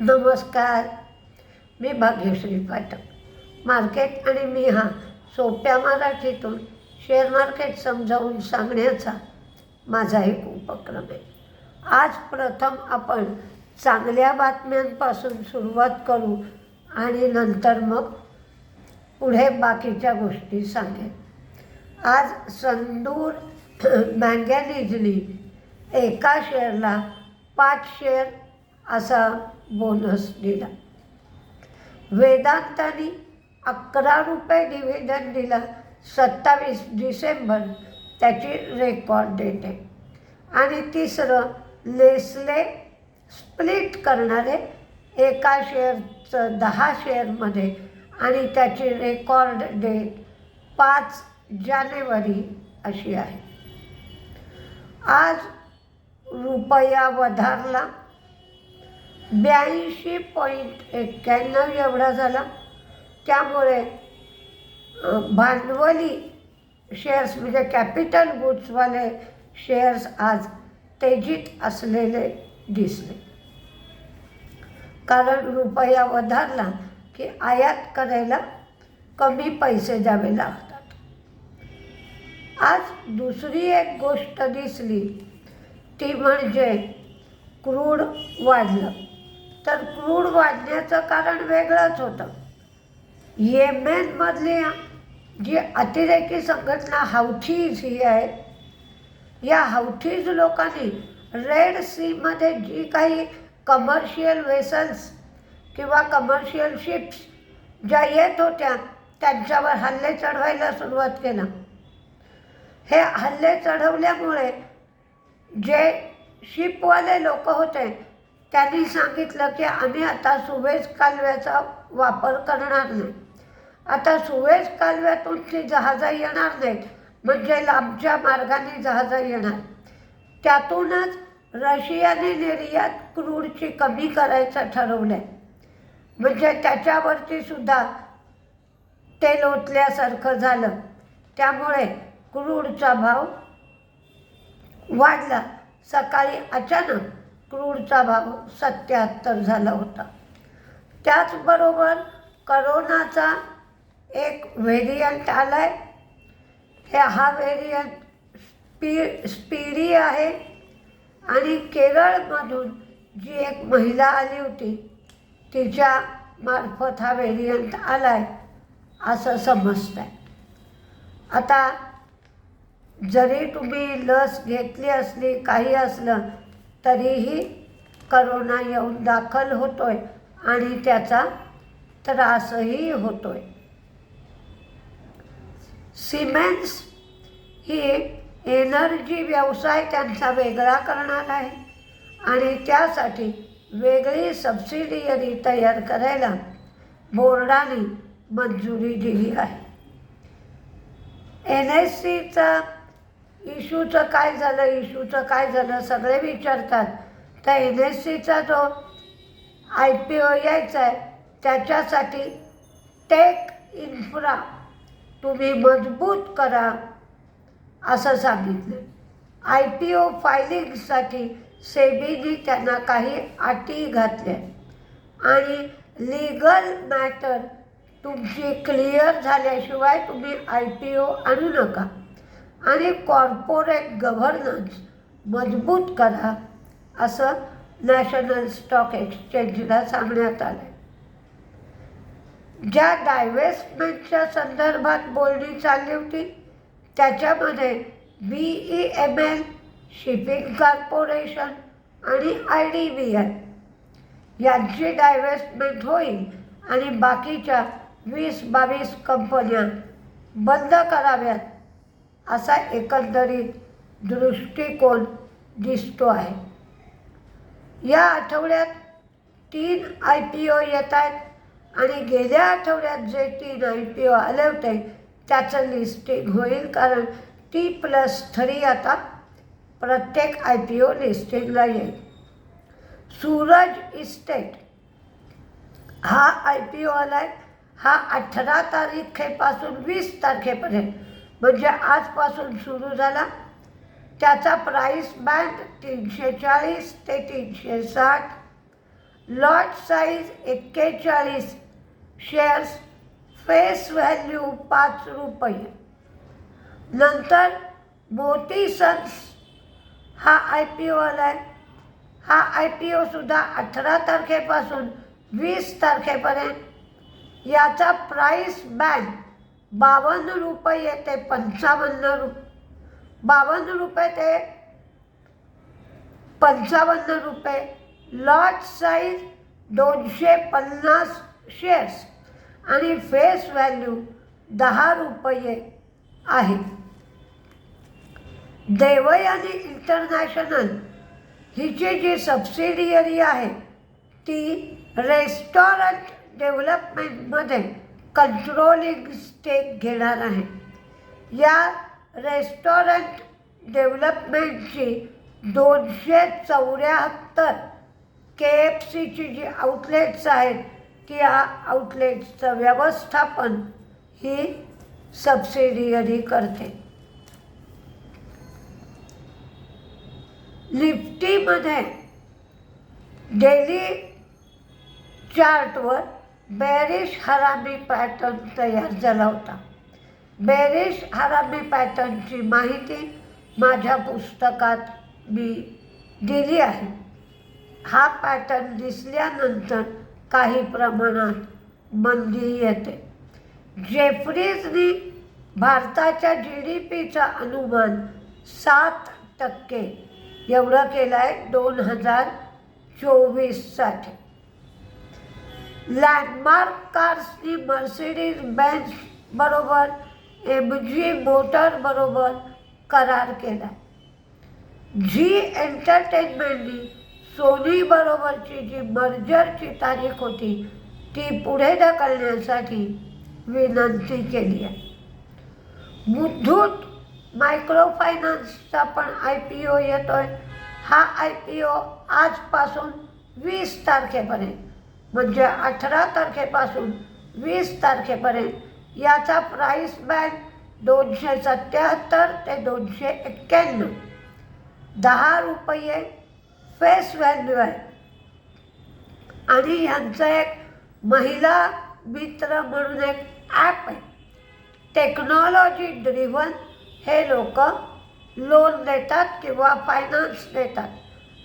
नमस्कार. मी भाग्यश्री पाठक मार्केट आणि मी हा सोप्या मराठीतून शेअर मार्केट समजावून सांगण्याचा माझा एक उपक्रम आहे. आज प्रथम आपण चांगल्या बातम्यांपासून सुरुवात करू आणि नंतर मग पुढे बाकीच्या गोष्टी सांगेन. आज संदूर मँगॅनिजनी एका शेअरला पाच शेअर असा बोनस दिला. वेदांतानी अकरा रुपये डिव्हिडन दिला. सत्तावीस डिसेंबर त्याची रेकॉर्ड डेट आहे आणि तिसरं लेसले स्प्लिट करणारे एका शेअरचं दहा शेअरमध्ये आणि त्याची रेकॉर्ड डेट पाच जानेवारी अशी आहे. आज रुपया वधारला. ब्याऐंशी पॉईंट एक्क्याण्णव एवढा झाला. त्यामुळे भांडवली शेअर्स म्हणजे कॅपिटल गुड्सवाले शेअर्स आज तेजीत असलेले दिसले. कारण रुपया वधारला की आयात करायला कमी पैसे द्यावे लागतात. आज दुसरी एक गोष्ट दिसली ती म्हणजे क्रूड वाढलं. तर क्रूड वाढण्याचं कारण वेगळंच होतं. येमेनमधली जी अतिरेकी संघटना हावथीज ही आहे या हावथीज लोकांनी रेड सीमध्ये जी काही कमर्शियल वेसल्स किंवा कमर्शियल शिप्स ज्या येत होत्या त्यांच्यावर हल्ले चढवायला सुरुवात केलं. हे हल्ले चढवल्यामुळे जे शिपवाले लोक होते त्यांनी सांगितलं की आम्ही आता सुवेज कालव्याचा वापर करणार नाही. आता सुवेज कालव्यातून ती जहाजं येणार नाहीत म्हणजे लांबच्या मार्गाने जहाजं येणार. त्यातूनच रशियाने निर्यात क्रूडची कमी करायचं ठरवलं आहे म्हणजे त्याच्यावरती सुद्धा तेल ओतल्यासारखं झालं. त्यामुळे क्रूडचा भाव वाढला. सकाळी अचानक क्रूडचा भाव सत्याहत्तर झाला होता. त्याचबरोबर करोनाचा एक व्हेरियंट आला आहे हे हा व्हेरियंट स्पी स्पीडी आहे. आणि केरळमधून जी एक महिला आली होती तिच्या मार्फत हा व्हेरियंट आला आहे असं समजतं आहे आता जरी तुम्ही लस घेतली असली काही असलं तरीही करोना येऊन दाखल होतोय आणि त्याचा त्रासही होतोय. सिमेंट्स ही एनर्जी व्यवसाय त्यांचा वेगळा करणार आहे आणि त्यासाठी वेगळी सबसिडियरी तयार करायला बोर्डाने मंजुरी दिली आहे. एन एस सीचा इशूचं काय झालं इशूचं काय झालं सगळे विचारतात. तर एन एस सीचा जो आय पी ओ यायचा आहे त्याच्यासाठी टेक इन्फ्रा तुम्ही मजबूत करा असं सांगितलं. आय पी ओ फायलिंगसाठी सेबीने त्यांना काही अटी घातल्या. आणि लिगल मॅटर तुमची क्लिअर झाल्याशिवाय तुम्ही आय पी ओ आणू नका. आणि कॉर्पोरेट गव्हर्नन्स मजबूत करा असं नॅशनल स्टॉक एक्सचेंजला सांगण्यात आलं आहे ज्या डायव्हेस्टमेंटच्या संदर्भात बोलणी चालली होती त्याच्यामध्ये B E M L shipping corporation आणि आय डी बी आय यांची डायव्हेस्टमेंट होईल आणि बाकीच्या वीस बावीस कंपन्या बंद कराव्यात. असा एकंदरीत दृष्टिकोन दिसतो आहे. या आठवड्यात तीन आय पी ओ येत आहेत आणि गेल्या आठवड्यात जे तीन आय पी ओ आले होते त्याचं लिस्टिंग होईल कारण टी प्लस थ्री आता प्रत्येक आय पी ओ लिस्टिंगला येईल. सूरज इस्टेट हा आय पी ओ आला आहे हा अठरा तारखेपासून वीस तारखेपर्यंत. म्हणजे आजपासून सुरू झाला. त्याचा प्राईस बँड तीनशे चाळीस ते तीनशे साठ लॉट साईज एक्केचाळीस. शेअर्स फेस व्हॅल्यू पाच रुपये. नंतर मोती सन्स हा आय पी ओ आला आहे. हा आय पी ओसुद्धा अठरा तारखेपासून वीस तारखेपर्यंत. याचा प्राईस बँड बावन्न रुपये ते पंचावन्न रु बावन्न रुपये ते पंचावन्न रुपये. लॉट साईज दोनशे पन्नास शेअर्स आणि फेस व्हॅल्यू दहा रुपये आहे. देवयानी इंटरनॅशनल हिची जी सबसिडियरी आहे ती रेस्टॉरंट डेव्हलपमेंटमध्ये कंट्रोलिंग स्टेक घेणार आहे. या रेस्टॉरंट डेव्हलपमेंटची दोनशे चौऱ्याहत्तर के एफ सीची जी आउटलेट्स आहेत ती या आउटलेट्सचं व्यवस्थापन ही सबसिडियरी करते. लिफ्टीमध्ये डेली चार्टवर बॅरिश हराबी पॅटर्न तयार झाला होता. बेरिश हरामी पॅटर्नची माहिती माझ्या पुस्तकात मी दिली आहे. हा पॅटर्न दिसल्यानंतर काही प्रमाणात मंदी येते. जेफ्रीजनी भारताच्या जी डी पीचा अनुमान सात टक्के एवढं केलं आहे दोन हजार चोवीससाठी लँडमार्क कार्सनी मर्सिडीज बेंच बरोबर एम जी मोटर बरोबर करार केला झी एंटरटेनमेंटनी सोनी बरोबरची जी मर्जरची तारीख होती ती पुढे ढकलण्यासाठी विनंती केली आहे मुथूट मायक्रो फायनान्सचा पण आय पी ओ येतो आहे हा आय पी ओ आजपासून वीस तारखेपर्यंत म्हणजे अठरा तारखेपासून वीस तारखेपर्यंत याचा प्राईस बँड दोनशे सत्याहत्तर ते दोनशे एक्क्याण्णव दहा रुपये फेस व्हॅल्यू आहे. आणि ह्यांचं एक महिला मित्र म्हणून एक ॲप आहे. टेक्नॉलॉजी ड्रिव्हन हे लोक लोन देतात किंवा फायनान्स देतात.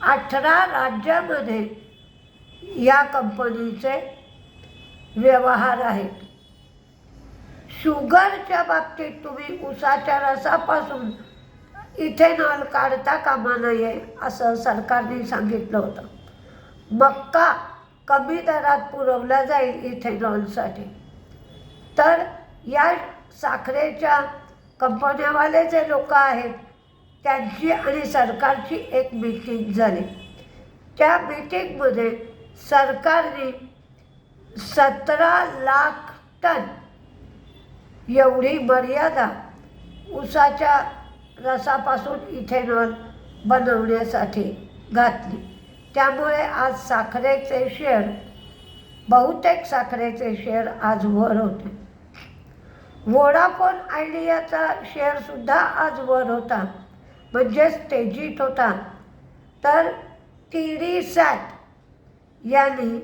अठरा राज्यामध्ये या कंपनीचे व्यवहार आहेत. शुगरच्या बाबतीत तुम्ही उसाच्या रसापासून इथेनॉल काढता कामा नये असं सरकारने सांगितलं होतं. मक्का कमी दरात पुरवला जाईल इथेनॉलसाठी. तर या साखरेच्या कंपन्यावाले जे लोक आहेत त्यांची आणि सरकारची एक मीटिंग झाली. त्या मीटिंगमध्ये सरकारने सतरा लाख टन एवढी मर्यादा उसाच्या रसापासून इथेनॉल बनवण्यासाठी घातली. त्यामुळे आज साखरेचे शेअर बहुतेक साखरेचे शेअर आज वर होते. वोडाफोन आयडियाचा शेअरसुद्धा आज वर होता. म्हणजेच तेजीत होता. तर टी डी सॅट यांनी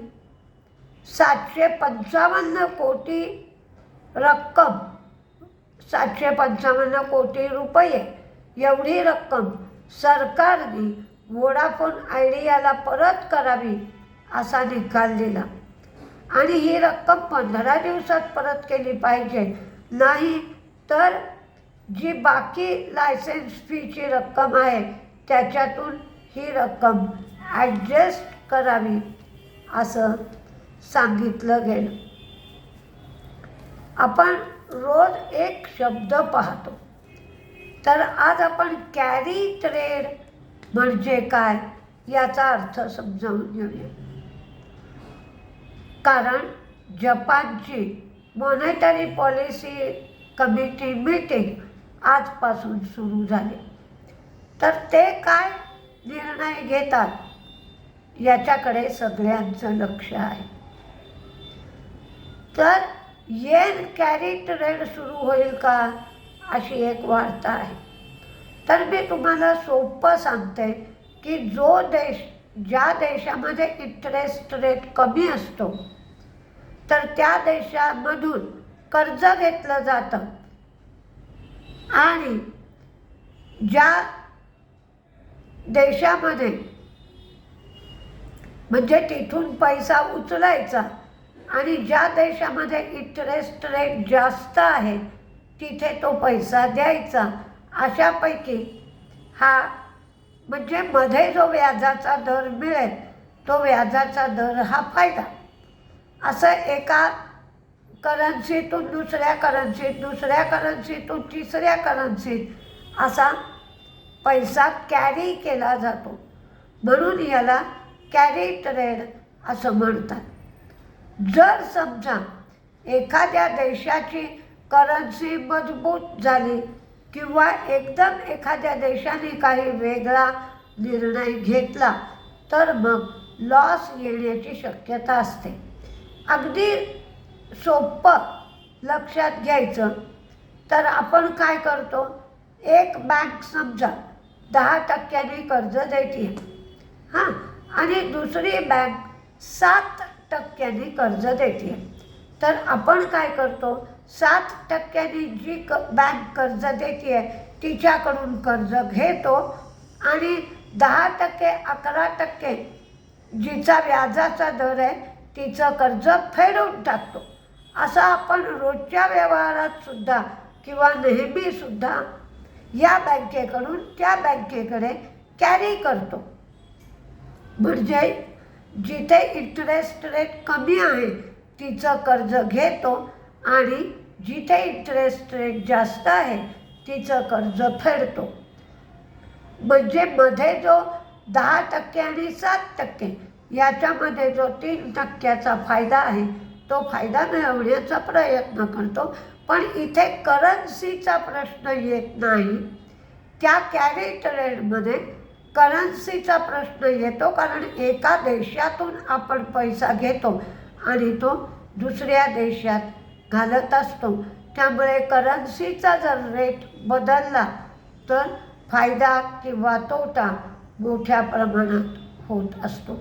सातशे पंचावन्न कोटी रक्कम सातशे पंचावन्न कोटी रुपये एवढी रक्कम सरकारने वोडाफोन आयडियाला परत करावी असा निकाल दिला. आणि ही रक्कम पंधरा दिवसात परत केली पाहिजे. नाही तर जी बाकी लायसन्स फीची रक्कम आहे त्याच्यातून ही रक्कम ॲडजस्ट करावी. असं सांगितलं गेलं. आपण रोज एक शब्द पाहतो. तर आज आपण कॅरी ट्रेड म्हणजे काय याचा अर्थ समजावून घेऊया. कारण जपानची मॉनेटरी पॉलिसी कमिटी मीटिंग आजपासून सुरू झाली. तर ते काय निर्णय घेतात? याच्याकडे सगळ्यांचं लक्ष आहे. तर येन कॅरी ट्रेड सुरू होईल का? अशी एक वार्ता आहे. तर मी तुम्हाला सोपं सांगते की जो देश ज्या देशामध्ये इंटरेस्ट रेट कमी असतो तर त्या देशामधून कर्ज घेतलं जातं. आणि ज्या देशामध्ये म्हणजे तिथून पैसा उचलायचा. आणि ज्या देशामध्ये इंटरेस्ट रेट जास्त आहे तिथे तो पैसा द्यायचा. अशापैकी हा म्हणजे मध्ये जो व्याजाचा दर मिळेल तो व्याजाचा दर हा फायदा. असं एका करन्सीतून दुसऱ्या करन्सीत दुसऱ्या करन्सीतून तिसऱ्या करन्सीत असा पैसा कॅरी केला जातो. म्हणून याला कॅरी ट्रेड असं म्हणतात. जर समजा एखाद्या देशाची करन्सी मजबूत झाली किंवा एकदम एखाद्या देशाने काही वेगळा निर्णय घेतला तर मग लॉस येण्याची शक्यता असते. अगदी सोपं लक्षात घ्यायचं तर आपण काय करतो? एक बँक समजा दहा टक्क्यांनी कर्ज देते हां आणि दुसरी बँक सात टक्क्यांनी कर्ज देते. तर आपण काय करतो? सात टक्क्यांनी जी क बँक कर्ज देते तिच्याकडून कर्ज घेतो आणि दहा टक्के अकरा टक्के जिचा व्याजाचा दर आहे तिचं कर्ज फेडून टाकतो. असं आपण रोजच्या व्यवहारातसुद्धा किंवा नेहमीसुद्धा या बँकेकडून त्या बँकेकडे कॅरी करतो. म्हणजे जिथे इंटरेस्ट रेट कमी आहे तिचं कर्ज घेतो आणि जिथे इंटरेस्ट रेट जास्त आहे तिचं कर्ज फेडतो. म्हणजे मध्ये जो दहा टक्के आणि सात टक्के याच्यामध्ये जो तीन टक्क्याचा फायदा आहे तो फायदा मिळवण्याचा प्रयत्न करतो. पण इथे करन्सीचा प्रश्न येत नाही. त्या कॅरेट रेटमध्ये करन्सीचा प्रश्न येतो कारण एका देशातून आपण पैसा घेतो आणि तो दुसऱ्या देशात घालत असतो. त्यामुळे करन्सीचा जर रेट बदलला तर फायदा किंवा तोटा मोठ्या प्रमाणात होत असतो.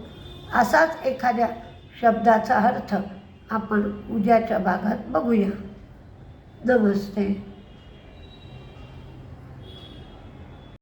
असाच एखाद्या शब्दाचा अर्थ आपण उद्याच्या भागात बघूया. नमस्ते.